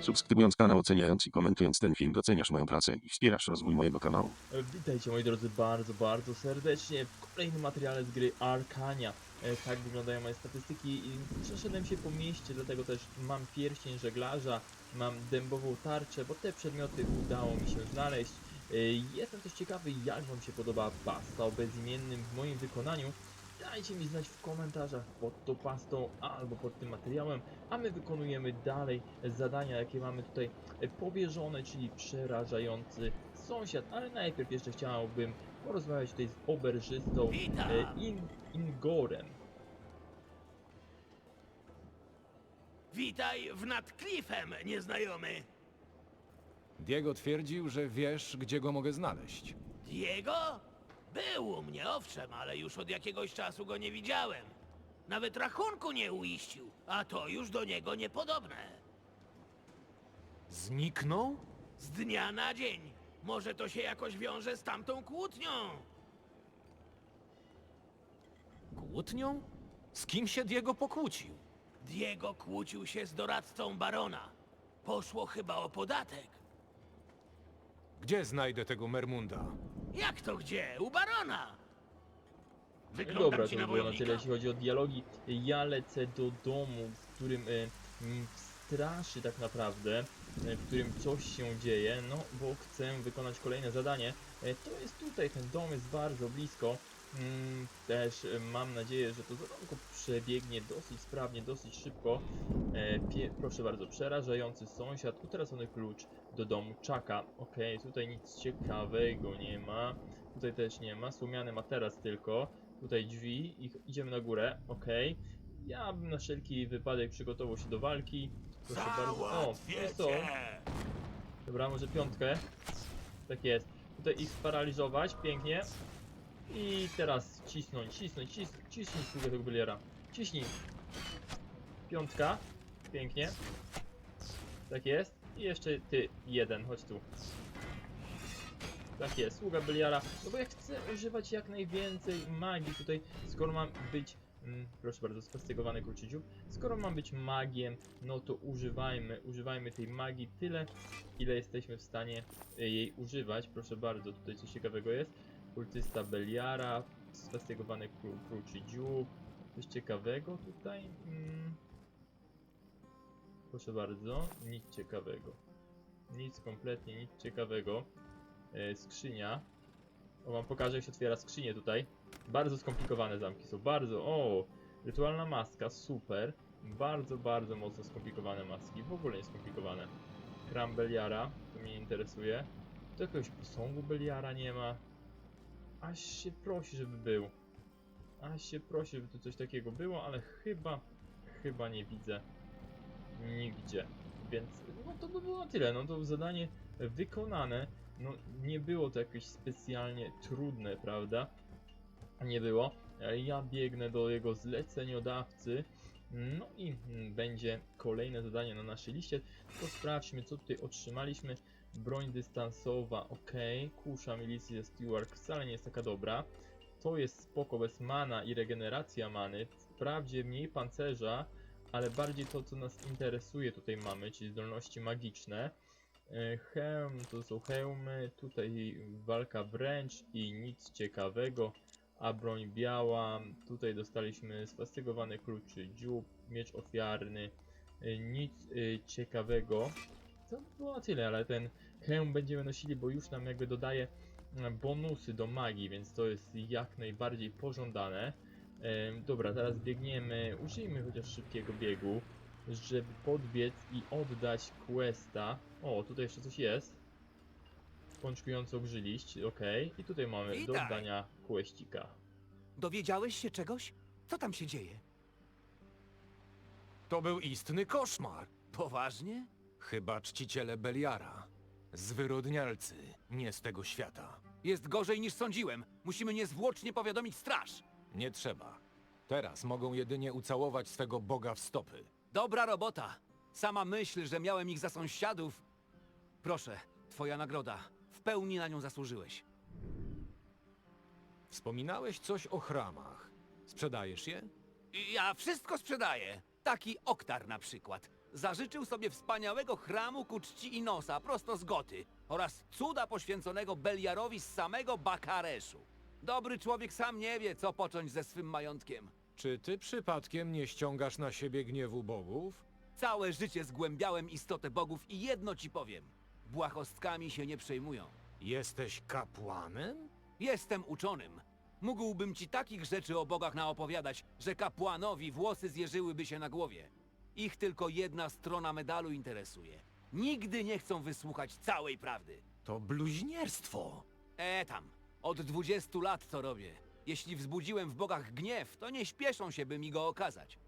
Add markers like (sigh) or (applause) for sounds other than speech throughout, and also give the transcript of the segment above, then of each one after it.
Subskrybując kanał, oceniając i komentując ten film, doceniasz moją pracę i wspierasz rozwój mojego kanału. E, Witajcie moi drodzy bardzo, bardzo serdecznie w kolejnym materiale z gry Arkania. E, Tak wyglądają moje statystyki i przeszedłem się po mieście, dlatego też mam pierścień żeglarza, mam dębową tarczę, bo te przedmioty udało mi się znaleźć. E, Jestem też ciekawy jak wam się podoba pasta o bezimiennym w moim wykonaniu. Dajcie mi znać w komentarzach pod tą pastą albo pod tym materiałem, a my wykonujemy dalej zadania jakie mamy tutaj e, powierzone, czyli przerażający sąsiad, ale najpierw jeszcze chciałbym porozmawiać tutaj z oberżystą e, In, Ingorem. Witaj w nad klifem, nieznajomy. Diego twierdził, że wiesz, gdzie go mogę znaleźć. Diego? Był u mnie, owszem, ale już od jakiegoś czasu go nie widziałem. Nawet rachunku nie uiścił, a to już do niego niepodobne. Zniknął? Z dnia na dzień. Może to się jakoś wiąże z tamtą kłótnią. Kłótnią? Z kim się Diego pokłócił? Diego kłócił się z doradcą barona. Poszło chyba o podatek. Gdzie znajdę tego Mermunda? Jak to gdzie? U barona. No Wyglądam dobra, ci to na było na wojownika? tyle jeśli chodzi o dialogi. Ja lecę do domu, w którym e, m, straszy tak naprawdę, e, w którym coś się dzieje, no bo chcę wykonać kolejne zadanie. E, to jest tutaj, ten dom jest bardzo blisko. Też e, mam nadzieję, że to zadanko przebiegnie dosyć sprawnie, dosyć szybko. E, pie, proszę bardzo, przerażający sąsiad, utracony klucz do domu czaka. Okej, tutaj nic ciekawego nie ma. Tutaj też nie ma, słomiany materac tylko. Tutaj drzwi i idziemy na górę, okej. Ja bym na wszelki wypadek przygotował się do walki. Proszę bardzo. O, Załatwię to. Dobra, może piątkę. Tak jest. Tutaj ich sparaliżować, pięknie. I teraz cisnąć, cisnąć, cisnąć, cisnij sługę tego byliera. Ciśnij. Piątka. Pięknie. Tak jest. I jeszcze ty, jeden, chodź tu. Tak jest, sługa byliara. No bo ja chcę używać jak najwięcej magii tutaj, skoro mam być... Mm, proszę bardzo, sfastygowany kruczy dziób. Skoro mam być magiem, no to używajmy, używajmy tej magii tyle, ile jesteśmy w stanie e, jej używać. Proszę bardzo, tutaj coś ciekawego jest. Kultysta Beliara, sfastygowany kró kruczy dziób. Coś ciekawego tutaj. Mm. Proszę bardzo, nic ciekawego. Nic kompletnie, nic ciekawego. E, skrzynia. O, wam pokażę jak się otwiera skrzynię tutaj. Bardzo skomplikowane zamki są, bardzo. O, rytualna maska, super. Bardzo, bardzo mocno skomplikowane maski. W ogóle nie skomplikowane. Kram Beliara, to mnie interesuje. Tu jakiegoś posągu Beliara nie ma. Aż się prosi, żeby był. Aż się prosi, żeby tu coś takiego było, ale chyba, chyba nie widzę nigdzie. Więc no to by było tyle. No to zadanie wykonane. No nie było to jakieś specjalnie trudne, prawda? Nie było. Ja biegnę do jego zleceniodawcy. No i będzie kolejne zadanie na naszej liście. To sprawdźmy, co tutaj otrzymaliśmy. Broń dystansowa, ok. Kusza milicji ze Stewart wcale nie jest taka dobra. To jest spoko bez mana i regeneracja many. Wprawdzie mniej pancerza, ale bardziej to, co nas interesuje tutaj mamy, czyli zdolności magiczne. E, Hełm, to są hełmy, tutaj walka wręcz i nic ciekawego. A broń biała, tutaj dostaliśmy sfastygowany kluczy dziób, miecz ofiarny, e, nic e, ciekawego. To było tyle, ale ten hełm będziemy nosili, bo już nam jakby dodaje e, bonusy do magii, więc to jest jak najbardziej pożądane. Em, dobra, teraz biegniemy, użyjmy chociaż szybkiego biegu, żeby podbiec i oddać questa. O, tutaj jeszcze coś jest. Pączkujący ogrzyliść, okej. I tutaj mamy do Witaj. oddania questika. Dowiedziałeś się czegoś? Co tam się dzieje? To był istny koszmar. Poważnie? Chyba czciciele Beliara. Zwyrodnialcy, nie z tego świata. Jest gorzej niż sądziłem. Musimy niezwłocznie powiadomić straż. Nie trzeba. Teraz mogą jedynie ucałować swego boga w stopy. Dobra robota. Sama myśl, że miałem ich za sąsiadów. Proszę, twoja nagroda. W pełni na nią zasłużyłeś. Wspominałeś coś o chramach. Sprzedajesz je? Ja wszystko sprzedaję. Taki Oktar na przykład. Zażyczył sobie wspaniałego chramu ku czci Inosa prosto z Goty oraz cuda poświęconego Beliarowi z samego Bakareszu. Dobry człowiek sam nie wie, co począć ze swym majątkiem. Czy ty przypadkiem nie ściągasz na siebie gniewu bogów? Całe życie zgłębiałem istotę bogów i jedno ci powiem. Błahostkami się nie przejmują. Jesteś kapłanem? Jestem uczonym. Mógłbym ci takich rzeczy o bogach naopowiadać, że kapłanowi włosy zjeżyłyby się na głowie. Ich tylko jedna strona medalu interesuje. Nigdy nie chcą wysłuchać całej prawdy. To bluźnierstwo. E tam, od 20 lat to robię. Jeśli wzbudziłem w bogach gniew, to nie śpieszą się, by mi go okazać.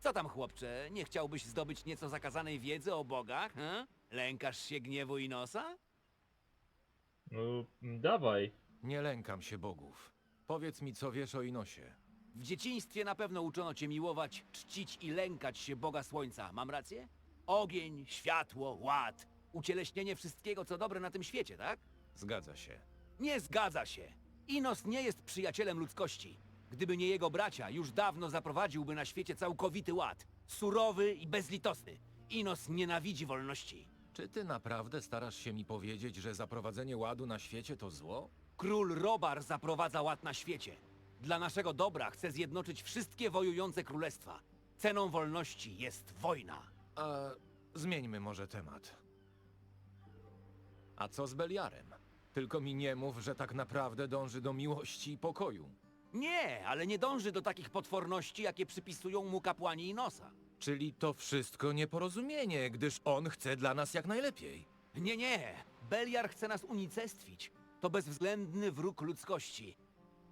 Co tam, chłopcze, nie chciałbyś zdobyć nieco zakazanej wiedzy o bogach, he? Lękasz się gniewu Inosa? No, mm, dawaj. Nie lękam się bogów. Powiedz mi, co wiesz o Inosie. W dzieciństwie na pewno uczono cię miłować, czcić i lękać się Boga Słońca. Mam rację? Ogień, światło, ład. Ucieleśnienie wszystkiego, co dobre na tym świecie, tak? Zgadza się. Nie zgadza się. Inos nie jest przyjacielem ludzkości. Gdyby nie jego bracia, już dawno zaprowadziłby na świecie całkowity ład. Surowy i bezlitosny. Inos nienawidzi wolności. Czy ty naprawdę starasz się mi powiedzieć, że zaprowadzenie ładu na świecie to zło? Król Robar zaprowadza ład na świecie. Dla naszego dobra chce zjednoczyć wszystkie wojujące królestwa. Ceną wolności jest wojna. A zmieńmy może temat. A co z Beliarem? Tylko mi nie mów, że tak naprawdę dąży do miłości i pokoju. Nie, ale nie dąży do takich potworności, jakie przypisują mu kapłani Inosa. Czyli to wszystko nieporozumienie, gdyż on chce dla nas jak najlepiej. Nie, nie. Beliar chce nas unicestwić. To bezwzględny wróg ludzkości.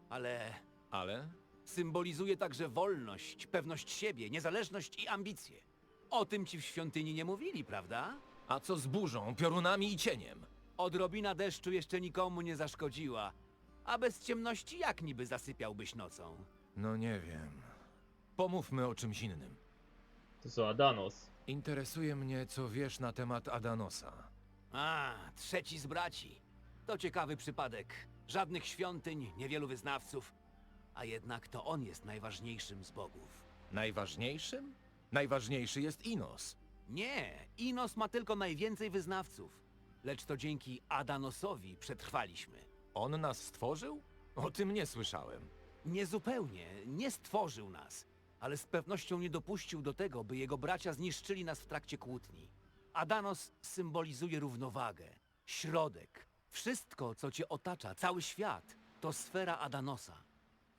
Ale Ale symbolizuje także wolność, pewność siebie, niezależność i ambicje. O tym ci w świątyni nie mówili, prawda? a co z burzą, piorunami i cieniem? Odrobina deszczu jeszcze nikomu nie zaszkodziła. A bez ciemności jak niby zasypiałbyś nocą? No nie wiem. Pomówmy o czymś innym. To co, Adanos? Interesuje mnie, co wiesz na temat Adanosa. A, trzeci z braci. To ciekawy przypadek. Żadnych świątyń, niewielu wyznawców. A jednak to on jest najważniejszym z bogów. Najważniejszym? Najważniejszy jest Inos. Nie, Inos ma tylko najwięcej wyznawców. Lecz to dzięki Adanosowi przetrwaliśmy. On nas stworzył? O tym nie słyszałem. Niezupełnie, nie stworzył nas, ale z pewnością nie dopuścił do tego, by jego bracia zniszczyli nas w trakcie kłótni. Adanos symbolizuje równowagę, środek. Wszystko, co cię otacza, cały świat, to sfera Adanosa.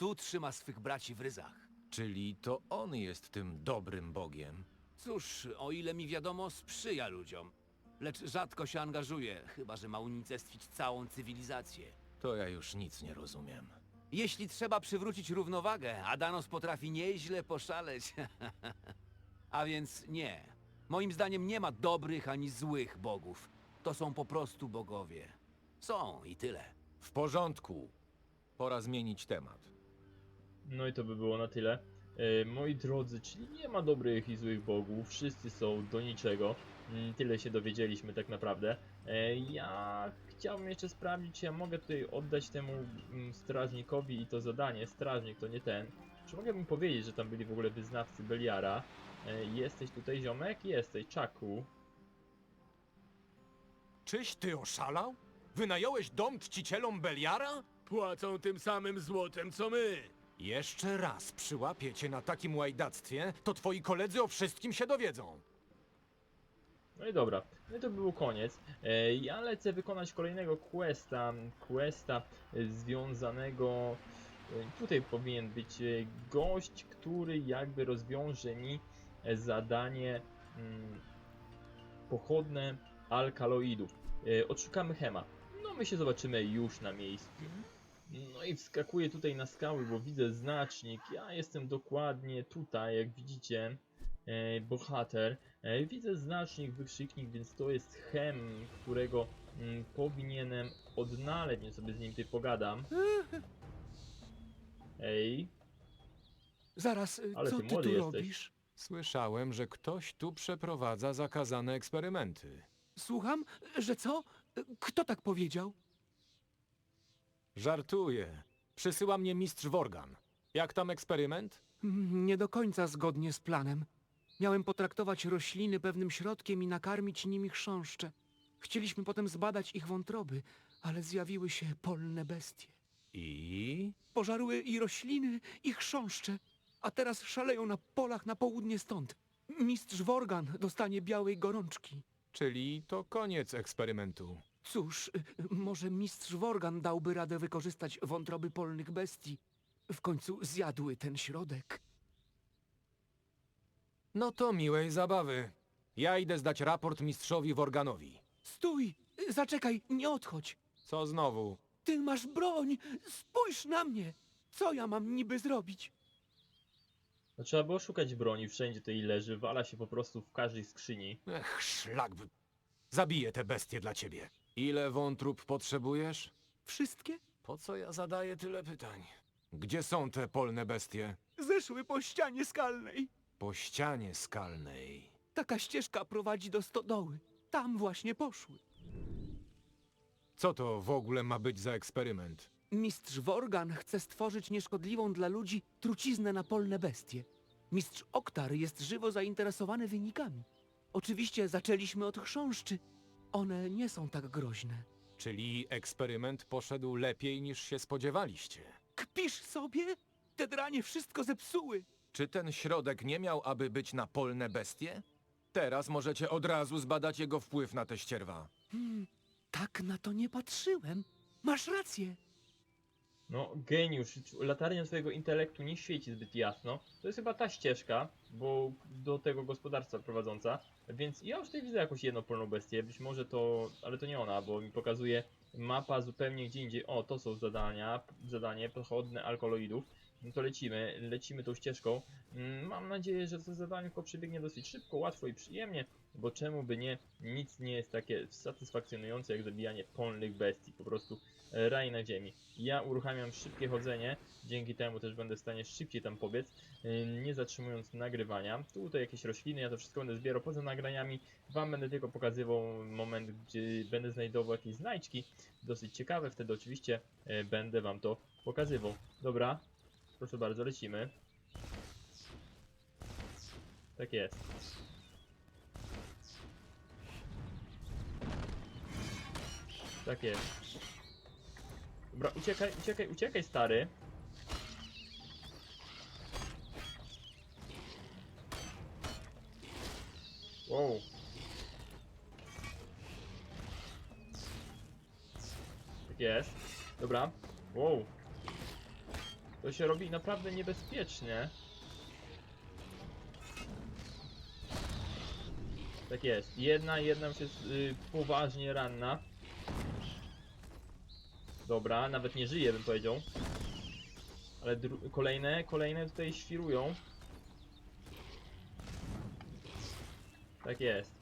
Tu trzyma swych braci w ryzach. Czyli to on jest tym dobrym Bogiem. Cóż, o ile mi wiadomo, sprzyja ludziom. Lecz rzadko się angażuje, chyba że ma unicestwić całą cywilizację. To ja już nic nie rozumiem. Jeśli trzeba przywrócić równowagę, Adanos potrafi nieźle poszaleć. (laughs) A więc nie. Moim zdaniem nie ma dobrych ani złych bogów. To są po prostu bogowie. Są i tyle. W porządku. Pora zmienić temat. No i to by było na tyle. E, moi drodzy, czyli nie ma dobrych i złych bogów, wszyscy są do niczego. Mm, Tyle się dowiedzieliśmy tak naprawdę. E, ja chciałbym jeszcze sprawdzić, czy ja mogę tutaj oddać temu mm, strażnikowi i to zadanie. Strażnik to nie ten. Czy mogę mu powiedzieć, że tam byli w ogóle wyznawcy Beliara? E, jesteś tutaj ziomek? Jesteś, Czaku. Czyś ty oszalał? Wynająłeś dom czcicielom Beliara? Płacą tym samym złotem co my. Jeszcze raz przyłapię cię na takim łajdactwie, to twoi koledzy o wszystkim się dowiedzą. No i dobra, no i to był koniec. E, Ja lecę wykonać kolejnego questa, questa e, związanego... e, Tutaj powinien być gość, który jakby rozwiąże mi zadanie mm, pochodne alkaloidów. Odszukamy Hema. No my się zobaczymy już na miejscu. No i wskakuję tutaj na skały, bo widzę znacznik. Ja jestem dokładnie tutaj, jak widzicie, e, bohater. E, Widzę znacznik, wykrzyknik, więc to jest chem, którego mm, powinienem odnaleźć, więc sobie z nim tutaj pogadam. Ej, Zaraz, y, Ale co ty ty, tu jesteś. robisz? Słyszałem, że ktoś tu przeprowadza zakazane eksperymenty. Słucham, że co? Y, Kto tak powiedział? Żartuję. Przysyła mnie mistrz Worgan. Jak tam eksperyment? Mm, Nie do końca zgodnie z planem. Miałem potraktować rośliny pewnym środkiem i nakarmić nimi chrząszcze. Chcieliśmy potem zbadać ich wątroby, ale zjawiły się polne bestie. I? Pożarły i rośliny, i chrząszcze, a teraz szaleją na polach na południe stąd. Mistrz Worgan dostanie białej gorączki. Czyli to koniec eksperymentu. Cóż, y, może mistrz Worgan dałby radę wykorzystać wątroby polnych bestii. W końcu zjadły ten środek. No to miłej zabawy. Ja idę zdać raport mistrzowi Worganowi. Stój! Zaczekaj, nie odchodź! Co znowu? Ty masz broń! Spójrz na mnie! Co ja mam niby zrobić? No, trzeba było szukać broni, wszędzie tej leży, wala się po prostu w każdej skrzyni. Ech, szlak by... Zabiję te bestie dla ciebie. Ile wątrób potrzebujesz? Wszystkie? Po co ja zadaję tyle pytań? Gdzie są te polne bestie? Zeszły po ścianie skalnej. Po ścianie skalnej. Taka ścieżka prowadzi do stodoły. Tam właśnie poszły. Co to w ogóle ma być za eksperyment? Mistrz Worgan chce stworzyć nieszkodliwą dla ludzi truciznę na polne bestie. Mistrz Oktar jest żywo zainteresowany wynikami. Oczywiście zaczęliśmy od chrząszczy. One nie są tak groźne. Czyli eksperyment poszedł lepiej niż się spodziewaliście. Kpisz sobie? Te dranie wszystko zepsuły. Czy ten środek nie miał aby być na polne bestie? Teraz możecie od razu zbadać jego wpływ na te ścierwa. Hmm, tak na to nie patrzyłem. Masz rację. No, geniusz, latarnia twojego intelektu nie świeci zbyt jasno. To jest chyba ta ścieżka, bo do tego gospodarstwa prowadząca. Więc ja już tutaj widzę jakąś jedną polną bestię, być może to, ale to nie ona, bo mi pokazuje mapa zupełnie gdzie indziej. O, to są zadania, zadanie pochodne alkaloidów. No to lecimy, lecimy tą ścieżką. Mm, Mam nadzieję, że to zadanko przebiegnie dosyć szybko, łatwo i przyjemnie, bo czemu by nie, nic nie jest takie satysfakcjonujące jak zabijanie polnych bestii, po prostu e, raj na ziemi. Ja uruchamiam szybkie chodzenie, dzięki temu też będę w stanie szybciej tam pobiec, y, nie zatrzymując nagrywania. Tutaj jakieś rośliny, ja to wszystko będę zbierał poza nagraniami. Wam będę tylko pokazywał moment, gdzie będę znajdował jakieś znajdźki, dosyć ciekawe, wtedy oczywiście e, będę wam to pokazywał. Dobra, proszę bardzo, lecimy. Tak jest. Tak jest. Dobra, uciekaj, uciekaj, uciekaj, stary. Wow. Tak jest. Dobra. Wow. To się robi naprawdę niebezpiecznie. Tak jest. Jedna, jedna już jest y, poważnie ranna. Dobra, nawet nie żyje bym powiedział. Ale kolejne, kolejne tutaj świrują. Tak jest.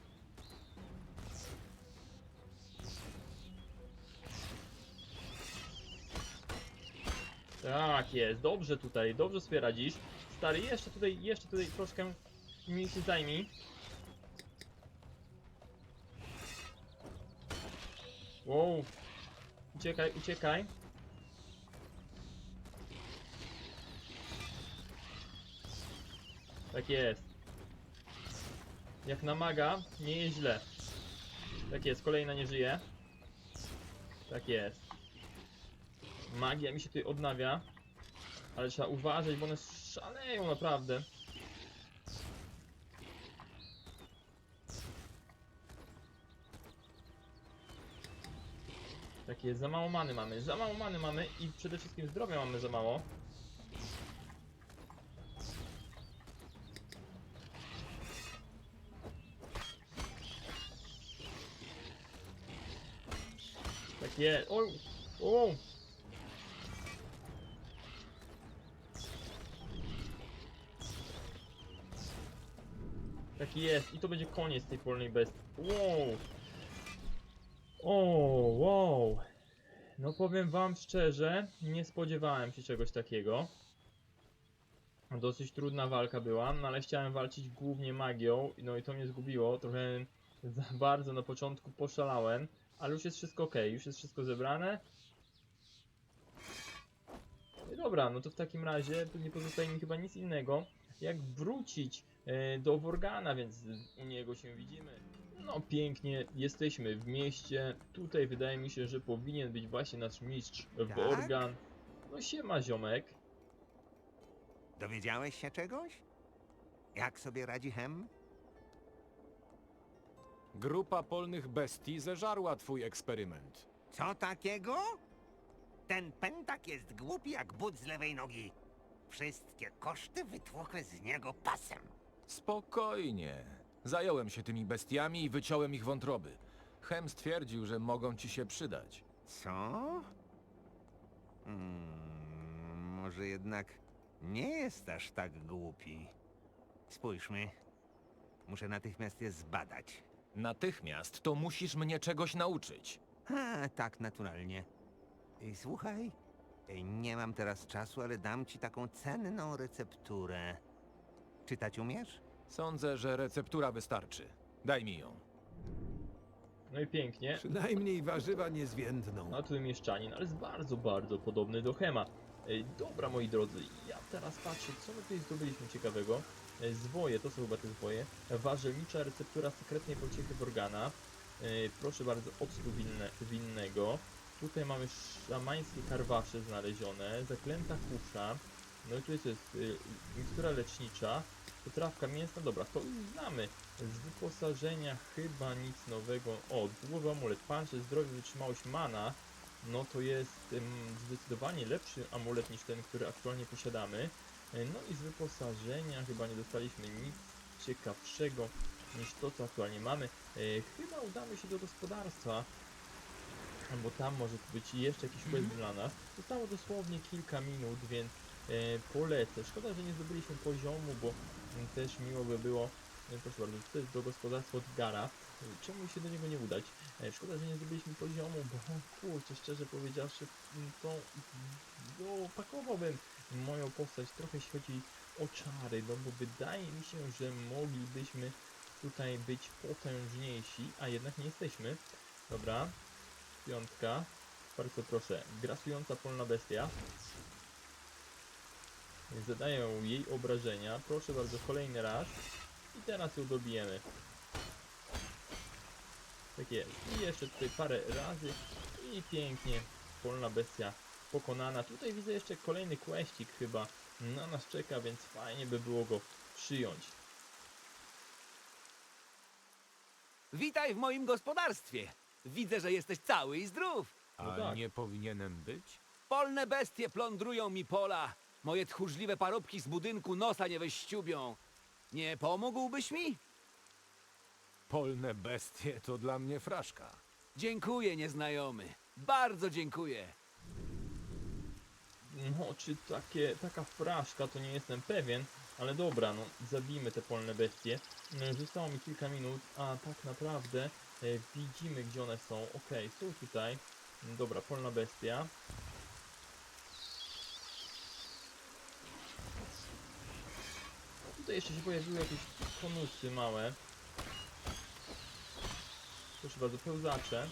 Tak jest, dobrze tutaj, dobrze sobie radzisz. Stary, jeszcze tutaj, jeszcze tutaj troszkę mi się zajmij. Wow. Uciekaj, uciekaj. Tak jest. Jak na maga, nie jest źle. Tak jest, kolejna nie żyje. Tak jest. Magia mi się tutaj odnawia. Ale trzeba uważać, bo one szaleją naprawdę. Tak jest, za mało many mamy, za mało many mamy i przede wszystkim zdrowia mamy za mało. Tak jest, o, o. Tak jest, i to będzie koniec tej polnej bestii. Wow. O, wow. No powiem wam szczerze, nie spodziewałem się czegoś takiego. Dosyć trudna walka była, no ale chciałem walczyć głównie magią, no i to mnie zgubiło. Trochę za bardzo na początku poszalałem, ale już jest wszystko ok, już jest wszystko zebrane. Dobra, no to w takim razie nie pozostaje mi chyba nic innego, jak wrócić do Worgana, więc u niego się widzimy. No pięknie, jesteśmy w mieście. Tutaj wydaje mi się, że powinien być właśnie nasz mistrz Worgan. No siema ziomek. Dowiedziałeś się czegoś? Jak sobie radzi Hem? Grupa polnych bestii zeżarła twój eksperyment. Co takiego? Ten pętak jest głupi jak but z lewej nogi. Wszystkie koszty wytłukły z niego pasem. Spokojnie. Zająłem się tymi bestiami i wyciąłem ich wątroby. Hem stwierdził, że mogą ci się przydać. Co? Hmm, może jednak nie jest aż tak głupi. Spójrzmy. Muszę natychmiast je zbadać. Natychmiast to musisz mnie czegoś nauczyć. A, tak, naturalnie. I słuchaj, nie mam teraz czasu, ale dam ci taką cenną recepturę. Czytać umiesz? Sądzę, że receptura wystarczy. Daj mi ją. No i pięknie. Przynajmniej warzywa niezwiędną. A tu mieszczanin, ale jest bardzo, bardzo podobny do Hema. Ej, dobra moi drodzy, ja teraz patrzę, co my tutaj zdobyliśmy ciekawego. E, Zwoje, to są chyba te zwoje. Warzelnicza receptura sekretnej pociechy Worgana. E, Proszę bardzo, octu winne, winnego. Tutaj mamy szamańskie karwasze znalezione, zaklęta kusza. No i tu jest, jest y, mikstura lecznicza, potrawka mięsna, dobra, to już znamy. Z wyposażenia chyba nic nowego. O, długowy amulet, pancerz, zdrowie, wytrzymałość, mana. No to jest ym, zdecydowanie lepszy amulet niż ten, który aktualnie posiadamy. E, No i z wyposażenia chyba nie dostaliśmy nic ciekawszego niż to, co aktualnie mamy. E, chyba udamy się do gospodarstwa, bo tam może być jeszcze jakiś quest dla nas. Zostało dosłownie kilka minut, więc e, polecę. Szkoda, że nie zdobyliśmy poziomu, bo mm, też miło by było. E, proszę bardzo, to jest do gospodarstwa od Gara. Czemu się do niego nie udać? E, szkoda, że nie zdobyliśmy poziomu, bo kurczę, szczerze powiedziawszy, to dopakowałbym moją postać trochę jeśli chodzi o czary, no bo wydaje mi się, że moglibyśmy tutaj być potężniejsi, a jednak nie jesteśmy. Dobra, piątka, bardzo proszę, grasująca polna bestia. Zadają jej obrażenia, proszę bardzo, kolejny raz i teraz ją dobijemy. Tak jest, i jeszcze tutaj parę razy i pięknie, polna bestia pokonana. Tutaj widzę jeszcze kolejny questik chyba na nas czeka, więc fajnie by było go przyjąć. Witaj w moim gospodarstwie. Widzę, że jesteś cały i zdrów. A No tak. nie powinienem być? Polne bestie plądrują mi pola. Moje tchórzliwe parobki z budynku nosa nie wyściubią. Nie pomógłbyś mi? Polne bestie to dla mnie fraszka. Dziękuję, nieznajomy. Bardzo dziękuję. No, czy takie, taka fraszka, to nie jestem pewien, ale dobra, no, zabijmy te polne bestie. No, Zostało mi kilka minut, a tak naprawdę e, widzimy, gdzie one są. Okej, są tutaj. Dobra, polna bestia. Tutaj jeszcze się pojawiły jakieś konusy małe. Proszę bardzo, pełzacze.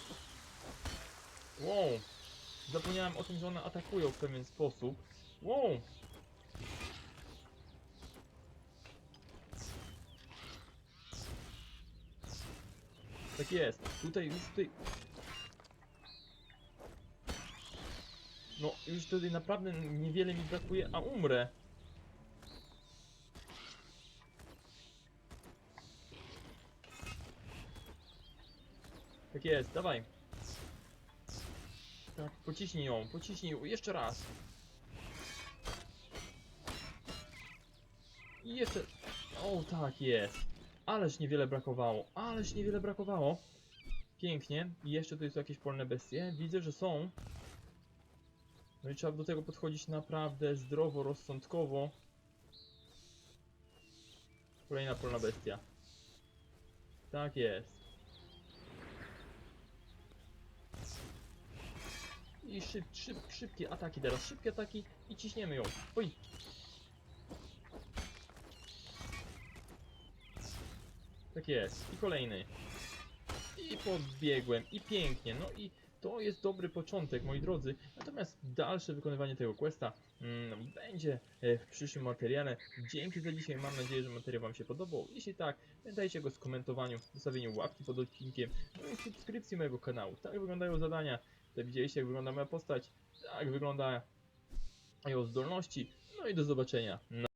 Wow! Zapomniałem o tym, że one atakują w pewien sposób. Wow! Tak jest. Tutaj już tutaj... No, już tutaj naprawdę niewiele mi brakuje, a umrę. Tak jest, dawaj. Tak, pociśnij ją, pociśnij ją, jeszcze raz. I jeszcze... O, tak jest. Ależ niewiele brakowało, ależ niewiele brakowało. Pięknie. I jeszcze tu jest jakieś polne bestie. Widzę, że są. No i trzeba do tego podchodzić naprawdę zdrowo, rozsądkowo. Kolejna polna bestia. Tak jest. Szyb, szyb, szybkie ataki teraz, szybkie ataki i ciśniemy ją. Oj! Tak jest. I kolejny. I podbiegłem. I pięknie. No i to jest dobry początek, moi drodzy. Natomiast dalsze wykonywanie tego questa mm, będzie e, w przyszłym materiale. Dzięki za dzisiaj, mam nadzieję, że materiał Wam się podobał. Jeśli tak, pamiętajcie o skomentowaniu, zostawieniu łapki pod odcinkiem, no i subskrypcji mojego kanału. Tak wyglądają zadania. Widzieliście, jak wygląda moja postać, tak wygląda jego zdolności. No i do zobaczenia.